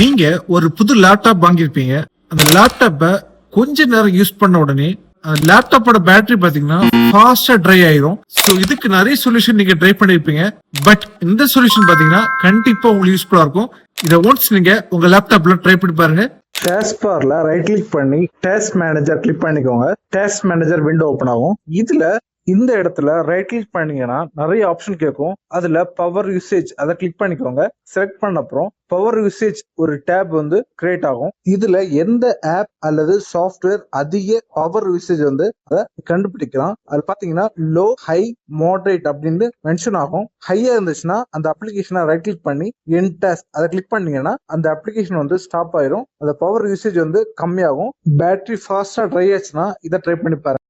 நீங்க ஒரு புது லேப்டாப் வாங்கியிருப்பீங்க. அந்த லேப்டாப்பை கொஞ்ச நேரம் யூஸ் பண்ண உடனே லேப்டாப்போட பேட்டரி பாத்தீங்கன்னா ஃபாஸ்டா ட்ரை ஆயிரும். ஸோ இதுக்கு நிறைய சொல்யூஷன் நீங்க ட்ரை பண்ணிருப்பீங்க. பட் இந்த சொல்யூஷன் பாத்தீங்கன்னா கண்டிப்பா உங்களுக்கு யூஸ்ஃபுல்லா இருக்கும். இதை ஒன்ஸ் நீங்க உங்க லேப்டாப்ல ட்ரை பண்ணி பாருங்க. டேஸ்க் பார்ல ரைட் கிளிக் பண்ணி டேஸ்க் மேனேஜர் கிளிக் பண்ணிக்கோங்க. டேஸ்க் மேனேஜர் விண்டோ ஓப்பன் ஆகும். இதுல இந்த இடத்துல ரைட் கிளிக் பண்ணீங்கன்னா நிறைய ஆப்ஷன் கேட்கும். அதுல பவர் யூசேஜ் அதை கிளிக் பண்ணிக்கோங்க. செலக்ட் பண்ண அப்புறம் பவர் யூசேஜ் ஒரு டேப் வந்து கிரியேட் ஆகும். இதுல எந்த ஆப் அல்லது சாஃப்ட்வேர் அதிக பவர் யூசேஜ் வந்து அதை கண்டுபிடிக்கலாம். அது பாத்தீங்கன்னா லோ ஹை மாடரேட் அப்படின்னு மென்ஷன் ஆகும். ஹையா இருந்துச்சுன்னா அந்த அப்ளிகேஷனை ரைட் கிளிக் பண்ணி என் டேஸ்க் அதை கிளிக் பண்ணீங்கன்னா அந்த அப்ளிகேஷன் வந்து ஸ்டாப் ஆயிரும். அந்த பவர் யூசேஜ் வந்து கம்மியாகும். பேட்டரி ஃபாஸ்டா ட்ரை ஆச்சுன்னா இதை ட்ரை பண்ணி பாருங்க.